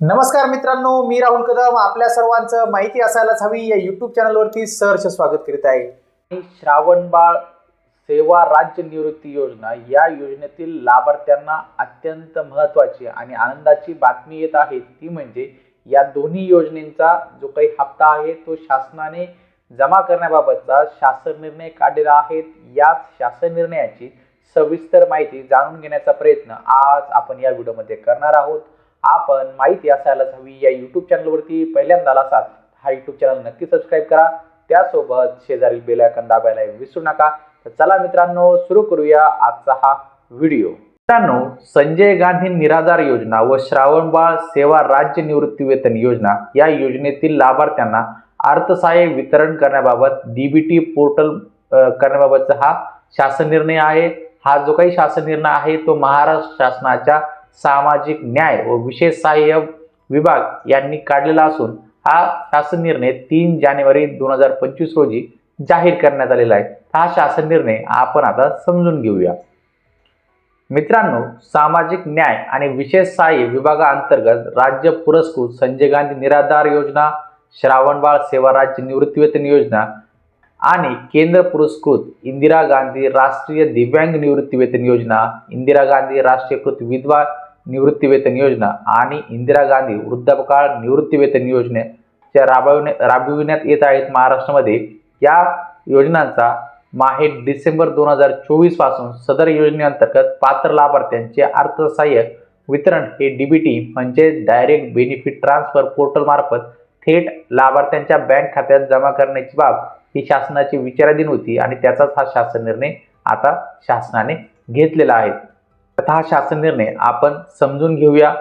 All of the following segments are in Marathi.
नमस्कार मित्रांनो मी राहुल कदम. आपल्या सर्वांचं माहिती असायलाच हवी. या युट्यूब चॅनलवरती सहर्ष स्वागत करीत आहे. श्रावणबाळ सेवा राज्य निवृत्ती योजना या योजनेतील लाभार्थ्यांना अत्यंत महत्त्वाची आणि आनंदाची बातमी येत आहे. ती म्हणजे या दोन्ही योजनेचा जो काही हप्ता आहे तो शासनाने जमा करण्याबाबतचा शासन निर्णय काढलेला आहे. याच शासन निर्णयाची सविस्तर माहिती जाणून घेण्याचा प्रयत्न आज आपण या व्हिडिओमध्ये करणार आहोत. आपण माहिती असायलाच हवी. या यूट्यूब चॅनलवरती पहिल्यांदा असाल हा यूट्यूब चॅनल नक्की सबस्क्राईब करा. त्यासोबत शेजारील बेल आयकॉन दाबायला विसरू नका. तर चला मित्रांनो सुरू करूया आजचा हा व्हिडिओ मित्रांनो संजय गांधी निराधार योजना व श्रावणबाळ सेवा राज्य निवृत्ती वेतन योजना या योजनेतील लाभार्थ्यांना अर्थसहाय्य वितरण करण्याबाबत डीबीटी पोर्टल करण्याबाबतचा हा शासन निर्णय आहे. हा जो काही शासन निर्णय आहे तो महाराष्ट्र शासनाच्या सामाजिक न्याय व विशेष सहाय्य विभाग यांनी काढलेला असून हा शासन निर्णय तीन जानेवारी दोन हजार पंचवीस रोजी जाहीर करण्यात आलेला आहे. हा शासन निर्णय आपण आता समजून घेऊया. मित्रांनो सामाजिक न्याय आणि विशेष सहाय्य विभागाअंतर्गत राज्य पुरस्कृत संजय गांधी निराधार योजना श्रावणबाळ सेवा राज्य निवृत्तीवेतन योजना आणि केंद्र पुरस्कृत इंदिरा गांधी राष्ट्रीय दिव्यांग निवृत्तीवेतन योजना इंदिरा गांधी राष्ट्रीयकृत विधवा निवृत्तीवेतन योजना आणि इंदिरा गांधी वृद्धापकाळ निवृत्तीवेतन योजनेच्या राबविणे राबविण्यात येत आहेत महाराष्ट्रामध्ये. या योजनांचा माहे डिसेंबर दोन हजार चोवीसपासून सदर योजनेअंतर्गत पात्र लाभार्थ्यांचे अर्थसहाय्य वितरण हे डीबीटी म्हणजे डायरेक्ट बेनिफिट ट्रान्सफर पोर्टल मार्फत थेट लाभार्थ्यांच्या बँक खात्यात जमा करण्याची बाब ही शासनाची विचाराधीन होती आणि त्याचाच हा शासन निर्णय आता शासनाने घेतलेला आहे. हा शासन निर्णय आपण समजून घेऊया.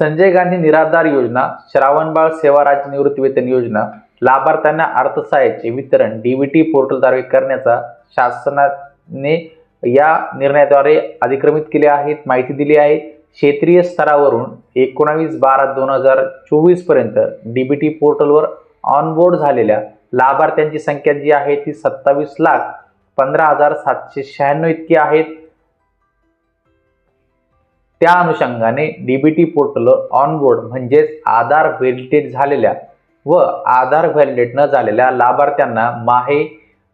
संजय गांधी निराधार योजना श्रावणबाळ सेवा राज्य निवृत्ती वेतन योजना लाभार्थ्यांना अर्थसहाय्याचे वितरण डीबीटी पोर्टलद्वारे करण्याचा शासनाने या निर्णयाद्वारे अधिक्रमित केले आहेत माहिती दिली आहे. क्षेत्रीय स्तरावरून एकोणावीस बारा दोन हजार चोवीसपर्यंत डीबीटी पोर्टलवर ऑनबोर्ड झालेल्या लाभार्थ्यांची संख्या जी आहे ती सत्तावीस लाख पंधरा हजार सातशे शहाण्णव इतकी आहेत त्या अनुषंगाने डीबीटी पोर्टल ऑनबोर्ड म्हणजेच आधार व्हॅलिडेट झालेल्या व आधार व्हॅलिडेट न झालेल्या लाभार्थ्यांना माहे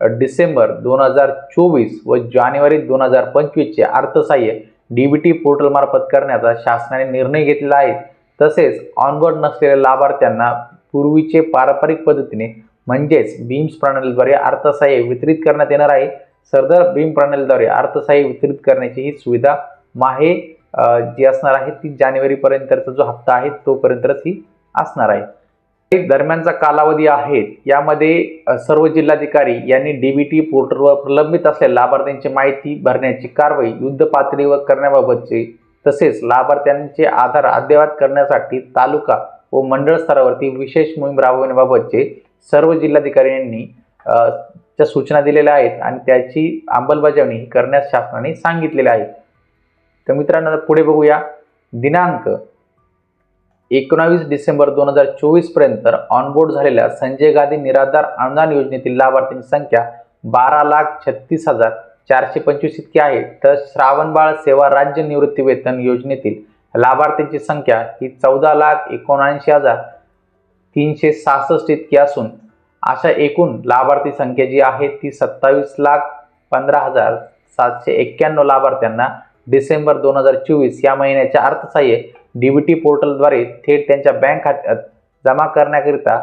डिसेंबर दोन हजार चोवीस व जानेवारी दोन हजार पंचवीसचे अर्थसहाय्य डीबीटी पोर्टलमार्फत करण्याचा शासनाने निर्णय घेतलेला आहे. तसेच ऑनबोर्ड नसलेल्या लाभार्थ्यांना पूर्वीचे पारंपरिक पद्धतीने म्हणजेच बीम्स प्रणालीद्वारे अर्थसहाय्य वितरित करण्यात येणार आहे. सरदार बीम प्रणालीद्वारे अर्थसहाय्य वितरित करण्याची ही सुविधा माहे जी असणार आहे ती जानेवारीपर्यंतचा जो हप्ता आहे तोपर्यंतच ही असणार आहे. दरम्यानचा कालावधी आहे यामध्ये सर्व जिल्हाधिकारी यांनी डीबीटी पोर्टलवर प्रलंबित असलेल्या लाभार्थ्यांची माहिती भरण्याची कारवाई युद्ध पातळीवर करण्याबाबतचे तसेच लाभार्थ्यांचे आधार अद्ययावत करण्यासाठी तालुका व मंडळ स्तरावरती विशेष मोहीम राबवण्याबाबतचे सर्व जिल्हाधिकाऱ्यांनी च्या सूचना दिलेल्या आहेत आणि त्याची अंमलबजावणी करण्यास शासनाने सांगितलेले आहे. तर मित्रांनो पुढे बघूया. दिनांक एकोणावीस डिसेंबर दोन हजार चोवीसपर्यंत ऑनबोर्ड झालेल्या संजय गांधी निराधार अनुदान योजनेतील लाभार्थ्यांची संख्या बारा लाख छत्तीस हजार चारशे पंचवीस इतकी आहे. तर श्रावणबाळ सेवा राज्य निवृत्ती वेतन योजनेतील लाभार्थ्यांची संख्या ही चौदा लाख एकोणऐंशी हजार तीनशे सहासष्ट इतकी असून अशा एकूण लाभार्थी संख्या जी आहे ती सत्तावीस लाख पंधरा हजार सातशे एक्क्याण्णव लाभार्थ्यांना डिसेंबर दोन हजार चोवीस या महिन्याच्या अर्थसहाय्य टी पोर्टलद्वारे थेट त्यांच्या बँक खात्यात जमा करण्याकरिता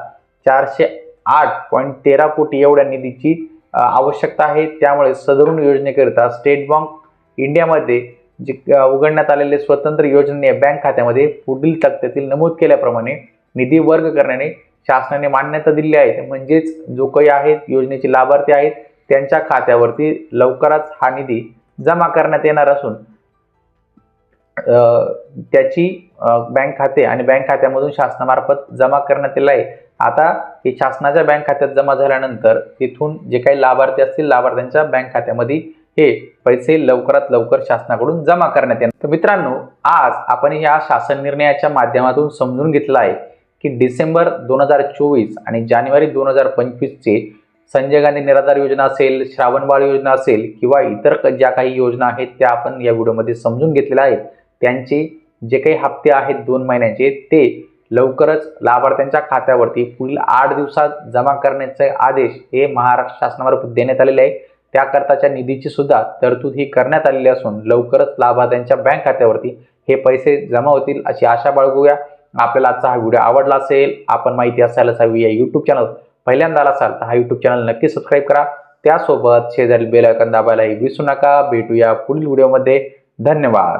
चारशे आठ पॉईंट तेरा कोटी एवढ्या निधीची आवश्यकता आहे. त्यामुळे सदरून योजनेकरिता स्टेट बँक इंडियामध्ये जे उघडण्यात आलेले स्वतंत्र योजने बँक खात्यामध्ये पुढील तक्त्यातील नमूद केल्याप्रमाणे निधी वर्ग करण्याने शासनाने मान्यता दिली आहे. म्हणजेच जो काही आहेत योजनेचे लाभार्थी आहेत त्यांच्या खात्यावरती लवकरच हा निधी जमा करण्यात येणार असून त्याची बँक खाते आणि बँक खात्यामधून शासनामार्फत जमा करण्यात येईल. आहे आता हे शासनाच्या बँक खात्यात जमा झाल्यानंतर तिथून जे काही लाभार्थी असतील लाभार्थ्यांच्या बँक खात्यामध्ये हे पैसे लवकरात लवकर शासनाकडून जमा करण्यात येणार. तर मित्रांनो आज आपण या शासन निर्णयाच्या माध्यमातून समजून घेतलं आहे की डिसेंबर दोन हजार चोवीस आणि जानेवारी दोन हजार पंचवीसचे संजय गांधी निराधार योजना असेल श्रावणबाळ योजना असेल किंवा इतर ज्या काही योजना आहेत त्या आपण या व्हिडिओमध्ये समजून घेतलेल्या आहेत. त्यांची जे काही हप्ते आहेत दोन महिन्याचे ते लवकरच लाभार्थ्यांच्या खात्यावरती पुढील आठ दिवसात जमा करण्याचे आदेश हे महाराष्ट्र शासनामार्फत देण्यात आलेले आहे. त्याकरताच्या निधीची सुद्धा तरतूद ही करण्यात आलेली असून लवकरच लाभार्थ्यांच्या बँक खात्यावरती हे पैसे जमा होतील अशी आशा बाळगूया. आपल्याला आजचा हा व्हिडिओ आवडला असेल आपण माहिती असायलाच हवी या यूट्यूब चॅनल पहिल्यांदा असाल तर हा यूट्यूब चॅनल नक्की सबस्क्राईब करा. त्यासोबत शेजारी बेल आयकॉन दाबायलाही विसरू नका. भेटूया पुढील व्हिडिओमध्ये. धन्यवाद.